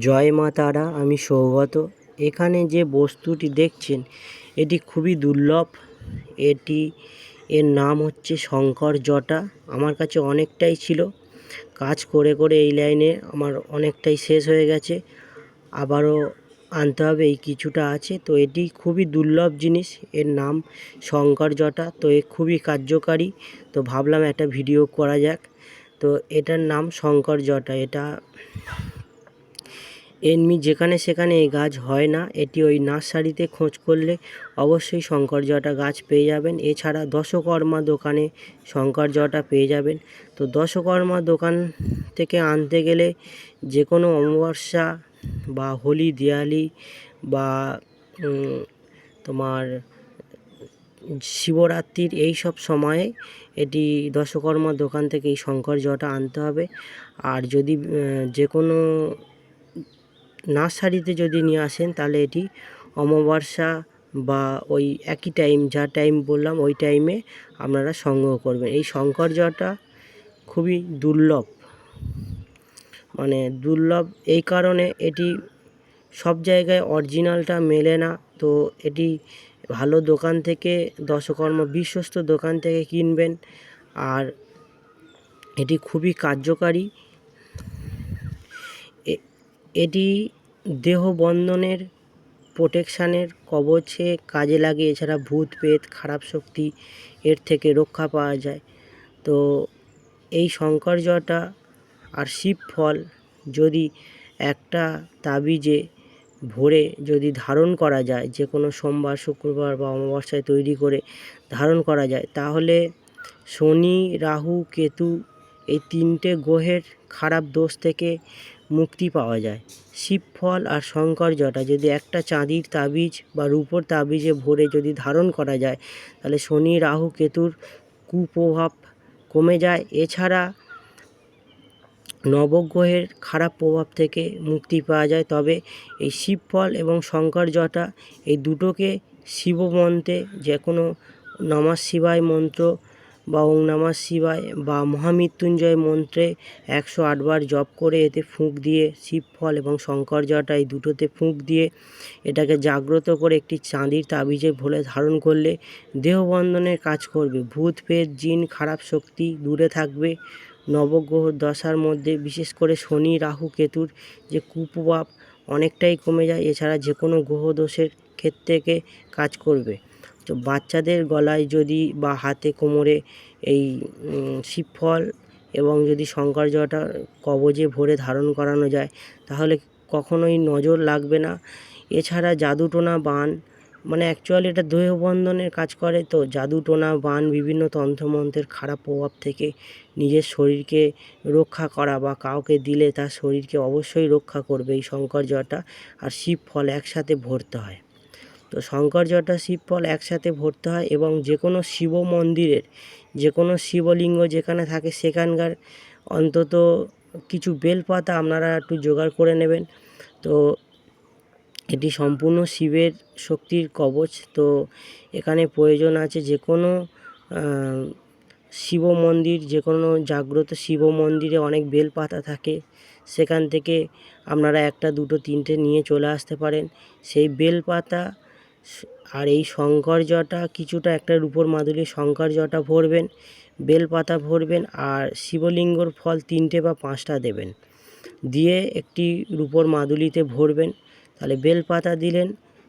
জয় মা তারা, আমি সৌগত। এখানে যে বস্তুটি দেখছেন, এটি খুবই দুর্লভ। এটি, এর নাম হচ্ছে শঙ্কর জটা। আমার কাছে অনেকটাই ছিল। কাজ করে করে এই লাইনে আমার অনেকটাই শেষ হয়ে গেছে। আবারও আনতে হবে, এই কিছুটা আছে। তো এটি খুবই দুর্লভ জিনিস। এর নাম শঙ্কর জটা। তো এ খুবই কার্যকারী। তো ভাবলাম একটা ভিডিও করা যাক। তো এটার নাম শঙ্কর জটা। এটা এমনি যেখানে সেখানে এই গাছ হয় না, এটি ওই নার্সারিতে খোঁজ করলে অবশ্যই শঙ্কর জটা গাছ পেয়ে যাবেন। এছাড়া দশকর্মা দোকানে শঙ্কর জটা পেয়ে যাবেন। তো দশকর্মা দোকান থেকে আনতে গেলে যে কোনো অমাবস্যা বা হোলি দিওয়ালি বা তোমার শিবরাত্রির এই সব সময়ে এটি দশকর্মা দোকান থেকে এই শঙ্কর জটা আনতে হবে। আর যদি যে কোনো নার্সারিতে যদি নিয়ে আসেন, তাহলে এটি অমাবস্যা বা ওই একই টাইম, যা টাইম বললাম, ওই টাইমে আপনারা সংগ্রহ করবেন। এই শঙ্কর জটা খুবই দুর্লভ। মানে দুর্লভ এই কারণে এটি সব জায়গায় অরিজিনালটা মেলে না। তো এটি ভালো দোকান থেকে দশকর্ম বিশ্বস্ত দোকান থেকে কিনবেন। আর এটি খুবই কার্যকারী। এটি দেহ বন্ধনের প্রোটেকশানের কবচে কাজে লাগে, এছাড়া ভূত পেত খারাপ শক্তি এর থেকে রক্ষা পাওয়া যায়। তো এই শঙ্কর জটা আর শিব ফল যদি একটা তাবিজে ভরে যদি ধারণ করা যায়, যে কোনো সোমবার, শুক্রবার বা অমাবস্যায় তৈরি করে ধারণ করা যায়, তাহলে শনি, রাহু, কেতু এই তিনটে গ্রহের খারাপ দোষ থেকে মুক্তি পাওয়া যায়। শিব ফল আর শঙ্কর জটা যদি একটা চাঁদির তাবিজ বা রূপোর তাবিজে ভরে যদি ধারণ করা যায়, তাহলে শনি, রাহু, কেতুর কুপ্রভাব কমে যায়। এছাড়া নবগ্রহের খারাপ প্রভাব থেকে মুক্তি পাওয়া যায়। তবে এই শিব ফল এবং শঙ্কর জটা এই দুটোকে শিব মন্ত্রে যে কোনো নমঃ শিবায় মন্ত্র বা ওং নমঃ শিবায় বা মহামৃত্যুঞ্জয় মন্ত্রে একশো আটবার জপ করে এতে ফুঁক দিয়ে শিব ফল এবং শঙ্কর জটা এই দুটোতে ফুঁক দিয়ে এটাকে জাগ্রত করে একটি চাঁদির তাবিজে ভোলে ধারণ করলে দেহবন্ধনের কাজ করবে। ভূত, প্রেত, জিন, খারাপ শক্তি দূরে থাকবে। নবগ্রহ দশার মধ্যে বিশেষ করে শনি, রাহু, কেতুর যে কুপ্রভাব অনেকটাই কমে যায়, এছাড়া যে কোনো গ্রহ দোষের ক্ষেত্রে কাজ করবে। তো বাচ্চাদের গলায় যদি বা হাতে কোমরে এই শিবফল এবং যদি শঙ্কর জটা কবজে ভরে ধারণ করানো যায়, তাহলে কখনোই নজর লাগবে না। এছাড়া জাদুটোনা বান মানে অ্যাকচুয়ালি এটা দেহবন্ধনের কাজ করে তো জাদুটোনা বান বিভিন্ন তন্ত্রমন্ত্রের খারাপ প্রভাব থেকে নিজের শরীরকে রক্ষা করা বা কাউকে দিলে তার শরীরকে অবশ্যই রক্ষা করবে এই শঙ্কর জটা আর শিব ফল একসাথে ভরতে হয়। তো শঙ্কর, জটা, শিব ফল একসাথে ভরতে হয় এবং যে কোনো শিব মন্দিরের যে কোনো শিবলিঙ্গ যেখানে থাকে সেখানকার অন্তত কিছু বেলপাতা আপনারা একটু জোগাড় করে নেবেন। তো এটি সম্পূর্ণ শিবের শক্তির কবচ। তো এখানে প্রয়োজন আছে যে কোনো শিব মন্দির যে কোনো জাগ্রত শিব মন্দিরে অনেক বেলপাতা থাকে। সেখান থেকে আপনারা একটা, দুটো, তিনটে নিয়ে চলে আসতে পারেন। সেই বেলপাতা আর এই শঙ্কর জটা কিছুটা একটা রূপোর মাদুলি, শঙ্কর জটা ভরবেন, বেলপাতা ভরবেন আর শিবলিঙ্গর ফল তিনটে বা পাঁচটা দেবেন। দিয়ে একটি রূপোর মাদুলিতে ভরবেন, তাহলে বেলপাতা দিলেন,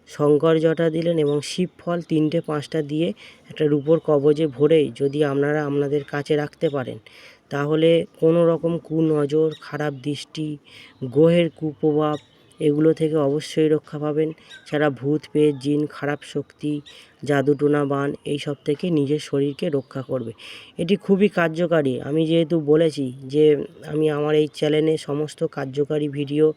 শঙ্কর জটা দিলেন এবং শিব ফল তিনটে পাঁচটা দিয়ে একটা রূপোর কবজে ভরে যদি আপনারা আপনাদের কাছে রাখতে পারেন, তাহলে কোনো রকম কুনজর, খারাপ দৃষ্টি, গ্রহের কুপ্রভাব এগুলো থেকে অবশ্যই রক্ষা পাবেন। ছাড়া ভূত, পেট, জিন, খারাপ শক্তি জাদুটোনা বান এই সব থেকে নিজের শরীরকে রক্ষা করবে। এটি খুবই কার্যকারী। আমি যেহেতু বলেছি যে আমি আমার এই চ্যানেলে সমস্ত কার্যকারী ভিডিও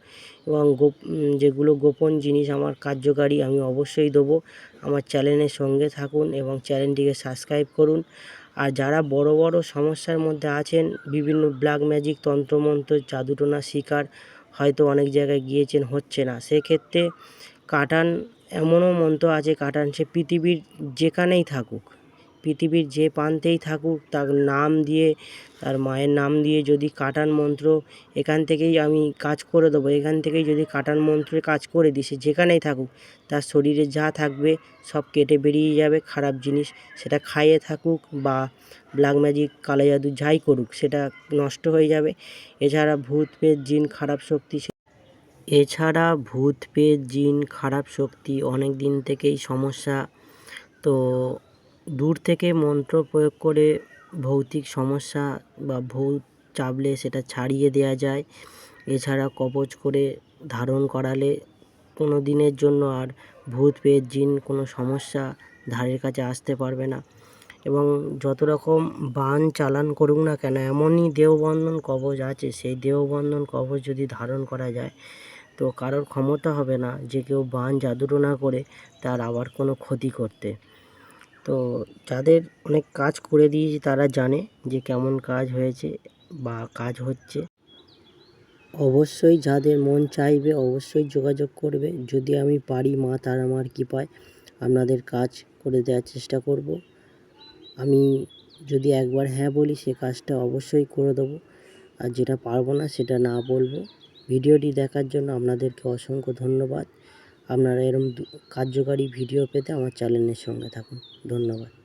এবং গোপ যেগুলো গোপন জিনিস আমার কার্যকারী, আমি অবশ্যই দেবো। আমার চ্যানেলের সঙ্গে থাকুন এবং চ্যানেলটিকে সাবস্ক্রাইব করুন। আর যারা বড় বড় সমস্যার মধ্যে আছেন, বিভিন্ন ব্ল্যাক ম্যাজিক, তন্ত্রমন্ত্র জাদুটোনা শিকার হয়তো অনেক জায়গায় গিয়েছেন, হচ্ছে না। সেক্ষেত্রে কাটান এমনও মন্ত্র আছে, কাটান সে পৃথিবীর যেখানেই থাকুক। পৃথিবীর যে প্রান্তেই থাকুক, তার নাম দিয়ে, তার মায়ের নাম দিয়ে যদি কাটান মন্ত্র, এখান থেকেই আমি কাজ করে দেবো। এখান থেকেই যদি কাটান মন্ত্রে কাজ করে দিই, সে যেখানেই থাকুক, তার শরীরে যা থাকবে, সব কেটে বেরিয়ে যাবে, খারাপ জিনিস সেটা খাইয়ে থাকুক বা ব্ল্যাক ম্যাজিক কালো জাদু যাই করুক, সেটা নষ্ট হয়ে যাবে। এছাড়া ভূত, প্রেত, জিন, খারাপ শক্তি এছাড়া ভূত, প্রেত, জিন, খারাপ শক্তি অনেক দিন থেকেই সমস্যা। তো দূর থেকে মন্ত্র প্রয়োগ করে ভৌতিক সমস্যা বা ভূত চাপলে সেটা ছাড়িয়ে দেওয়া যায়। এছাড়া কবচ করে ধারণ করালে কোনো দিনের জন্য আর ভূত প্রেত জিন কোনো সমস্যা ধারের কাছে আসতে পারবে না। এবং যত রকম বান চালান করুক না কেন, এমনই দেহবন্ধন কবচ আছে, সেই দেহবন্ধন কবচ যদি ধারণ করা যায়, তো কারোর ক্ষমতা হবে না যে কেউ বান জাদুটোনা করে তার আবার কোনো ক্ষতি করতে। তো যাদের অনেক কাজ করে দিয়েছি তারা জানে যে কেমন কাজ হয়েছে বা কাজ হচ্ছে। অবশ্যই যাদের মন চাইবে অবশ্যই যোগাযোগ করবে। যদি আমি পারি মা তারা আমার কৃপায় আপনাদের কাজ করে দেওয়ার চেষ্টা করব। আমি যদি একবার হ্যাঁ বলি সে কাজটা অবশ্যই করে দেবো। আর যেটা পারব না সেটা না বলব। ভিডিওটি দেখার জন্য আপনাদেরকে অসংখ্য ধন্যবাদ। আপনারা এরম কার্যকারী ভিডিও পেতে আমার চ্যানেলের সঙ্গে থাকুন। ধন্যবাদ।